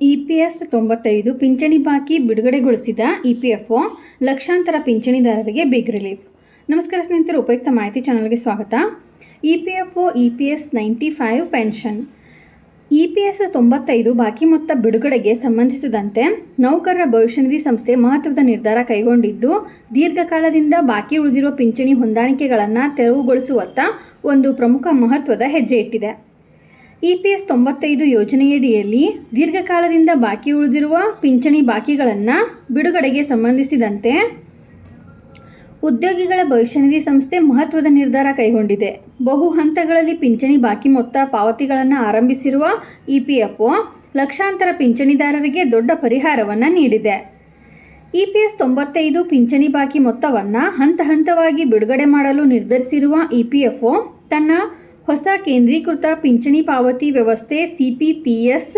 E P S ತೊಂಬತ್ತೈದು ಪಿಂಚಣಿ ಬಾಕಿ ಬಿಡುಗಡೆಗೊಳಿಸಿದ ಇ ಪಿ ಎಫ್ ಒ ಲಕ್ಷಾಂತರ ಪಿಂಚಣಿದಾರರಿಗೆ ಬಿಗ್ ರಿಲೀಫ್ ನಮಸ್ಕಾರ ಸ್ನೇಹಿತರೆ, ಉಪಯುಕ್ತ ಮಾಹಿತಿ ಚಾನಲ್ಗೆ ಸ್ವಾಗತ. E P F O E P S ninety five pension. E P S ತೊಂಬತ್ತೈದು ಬಾಕಿ ಮೊತ್ತ ಬಿಡುಗಡೆಗೆ ಸಂಬಂಧಿಸಿದಂತೆ ನೌಕರರ ಭವಿಷ್ಯ ನಿಧಿ ಸಂಸ್ಥೆ ಮಹತ್ವದ ನಿರ್ಧಾರ ಕೈಗೊಂಡಿದ್ದು, ದೀರ್ಘಕಾಲದಿಂದ ಬಾಕಿ ಉಳಿದಿರುವ ಪಿಂಚಣಿ ಹೊಂದಾಣಿಕೆಗಳನ್ನು ತೆರವುಗೊಳಿಸುವತ್ತ ಒಂದು ಪ್ರಮುಖ ಮಹತ್ವದ ಹೆಜ್ಜೆ ಇಟ್ಟಿದೆ. ಇ ಪಿ ಎಸ್ ತೊಂಬತ್ತೈದು ಯೋಜನೆಯಡಿಯಲ್ಲಿ ದೀರ್ಘಕಾಲದಿಂದ ಬಾಕಿ ಉಳಿದಿರುವ ಪಿಂಚಣಿ ಬಾಕಿಗಳನ್ನು ಬಿಡುಗಡೆಗೆ ಸಂಬಂಧಿಸಿದಂತೆ ಉದ್ಯೋಗಿಗಳ ಭವಿಷ್ಯ ನಿಧಿ ಸಂಸ್ಥೆ ಮಹತ್ವದ ನಿರ್ಧಾರ ಕೈಗೊಂಡಿದೆ. ಬಹು ಹಂತಗಳಲ್ಲಿ ಪಿಂಚಣಿ ಬಾಕಿ ಮೊತ್ತ ಪಾವತಿಗಳನ್ನು ಆರಂಭಿಸಿರುವ ಇ ಪಿ ಎಫ್ ಲಕ್ಷಾಂತರ ಪಿಂಚಣಿದಾರರಿಗೆ ದೊಡ್ಡ ಪರಿಹಾರವನ್ನು ನೀಡಿದೆ. ಇ ಪಿ ಎಸ್ ತೊಂಬತ್ತೈದು ಪಿಂಚಣಿ ಬಾಕಿ ಮೊತ್ತವನ್ನು ಹಂತ ಹಂತವಾಗಿ ಬಿಡುಗಡೆ ಮಾಡಲು ನಿರ್ಧರಿಸಿರುವ ಇ ಪಿ ಎಫ್ ತನ್ನ ಹೊಸ ಕೇಂದ್ರೀಕೃತ ಪಿಂಚಣಿ ಪಾವತಿ ವ್ಯವಸ್ಥೆ ಸಿ ಪಿ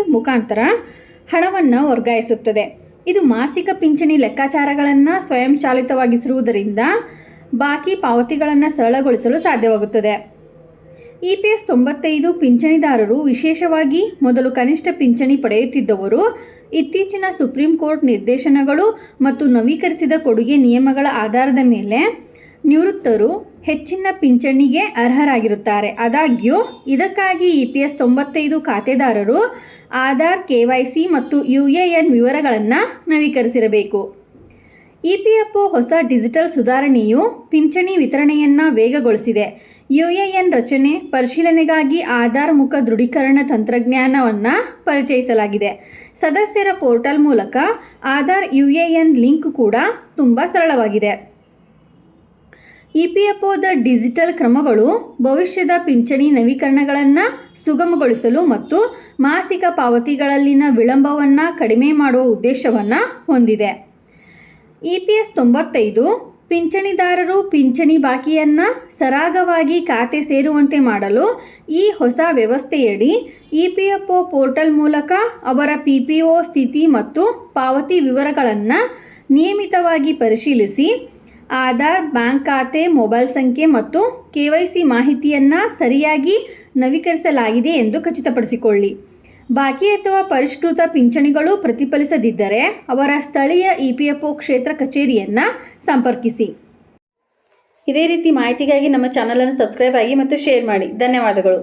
ಮುಖಾಂತರ ಹಣವನ್ನು ವರ್ಗಾಯಿಸುತ್ತದೆ. ಇದು ಮಾಸಿಕ ಪಿಂಚಣಿ ಲೆಕ್ಕಾಚಾರಗಳನ್ನು ಸ್ವಯಂಚಾಲಿತವಾಗಿಸಿರುವುದರಿಂದ ಬಾಕಿ ಪಾವತಿಗಳನ್ನು ಸರಳಗೊಳಿಸಲು ಸಾಧ್ಯವಾಗುತ್ತದೆ. ಇ ಪಿ ಎಸ್ ತೊಂಬತ್ತೈದು ಪಿಂಚಣಿದಾರರು ವಿಶೇಷವಾಗಿ ಮೊದಲು ಕನಿಷ್ಠ ಪಿಂಚಣಿ ಪಡೆಯುತ್ತಿದ್ದವರು, ಇತ್ತೀಚಿನ ಸುಪ್ರೀಂ ಕೋರ್ಟ್ ನಿರ್ದೇಶನಗಳು ಮತ್ತು ನವೀಕರಿಸಿದ ಕೊಡುಗೆ ನಿಯಮಗಳ ಆಧಾರದ ಮೇಲೆ ನಿವೃತ್ತರು ಹೆಚ್ಚಿನ ಪಿಂಚಣಿಗೆ ಅರ್ಹರಾಗಿರುತ್ತಾರೆ. ಆದಾಗ್ಯೂ, ಇದಕ್ಕಾಗಿ ಇ ಪಿ ಎಸ್ ತೊಂಬತ್ತೈದು ಖಾತೆದಾರರು ಆಧಾರ್, ಕೆ ವೈ ಸಿ ಮತ್ತು ಯು ಎ ಎನ್ ವಿವರಗಳನ್ನು ನವೀಕರಿಸಿರಬೇಕು. ಇ ಪಿ ಎಫ್ ಒ ಹೊಸ ಡಿಜಿಟಲ್ ಸುಧಾರಣೆಯು ಪಿಂಚಣಿ ವಿತರಣೆಯನ್ನು ವೇಗಗೊಳಿಸಿದೆ. ಯು ಎ ಎನ್ ರಚನೆ, ಪರಿಶೀಲನೆಗಾಗಿ ಆಧಾರ್ ಮುಖ ದೃಢೀಕರಣ ತಂತ್ರಜ್ಞಾನವನ್ನು ಪರಿಚಯಿಸಲಾಗಿದೆ. ಸದಸ್ಯರ ಪೋರ್ಟಲ್ ಮೂಲಕ Aadhaar, U A N link ಕೂಡ ತುಂಬ ಸರಳವಾಗಿದೆ. ಇ ಪಿ ಎಫ್ ಒದ ಡಿಜಿಟಲ್ ಕ್ರಮಗಳು ಭವಿಷ್ಯದ ಪಿಂಚಣಿ ನವೀಕರಣಗಳನ್ನು ಸುಗಮಗೊಳಿಸಲು ಮತ್ತು ಮಾಸಿಕ ಪಾವತಿಗಳಲ್ಲಿನ ವಿಳಂಬವನ್ನು ಕಡಿಮೆ ಮಾಡುವ ಉದ್ದೇಶವನ್ನು ಹೊಂದಿದೆ. ಇ ಪಿ ಎಸ್ ತೊಂಬತ್ತೈದು ಪಿಂಚಣಿದಾರರು ಪಿಂಚಣಿ ಬಾಕಿಯನ್ನು ಸರಾಗವಾಗಿ ಖಾತೆ ಸೇರುವಂತೆ ಮಾಡಲು ಈ ಹೊಸ ವ್ಯವಸ್ಥೆಯಡಿ E P F O portal ಮೂಲಕ ಅವರ ಪಿ ಪಿ ಒ ಸ್ಥಿತಿ ಮತ್ತು ಪಾವತಿ ವಿವರಗಳನ್ನು ನಿಯಮಿತವಾಗಿ ಪರಿಶೀಲಿಸಿ ಆಧಾರ್, ಬ್ಯಾಂಕ್ ಖಾತೆ, ಮೊಬೈಲ್ ಸಂಖ್ಯೆ ಮತ್ತು ಕೆ ವೈ ಸಿ ಮಾಹಿತಿಯನ್ನು ಸರಿಯಾಗಿ ನವೀಕರಿಸಲಾಗಿದೆ ಎಂದು ಖಚಿತಪಡಿಸಿಕೊಳ್ಳಿ. ಬಾಕಿ ಅಥವಾ ಪರಿಷ್ಕೃತ ಪಿಂಚಣಿಗಳು ಪ್ರತಿಫಲಿಸದಿದ್ದರೆ ಅವರ ಸ್ಥಳೀಯ ಇ ಪಿ ಎಫ್ ಒ ಕ್ಷೇತ್ರ ಕಚೇರಿಯನ್ನು ಸಂಪರ್ಕಿಸಿ. ಇದೇ ರೀತಿ ಮಾಹಿತಿಗಾಗಿ ನಮ್ಮ ಚಾನಲನ್ನು ಸಬ್ಸ್ಕ್ರೈಬ್ ಆಗಿ ಮತ್ತು ಶೇರ್ ಮಾಡಿ. ಧನ್ಯವಾದಗಳು.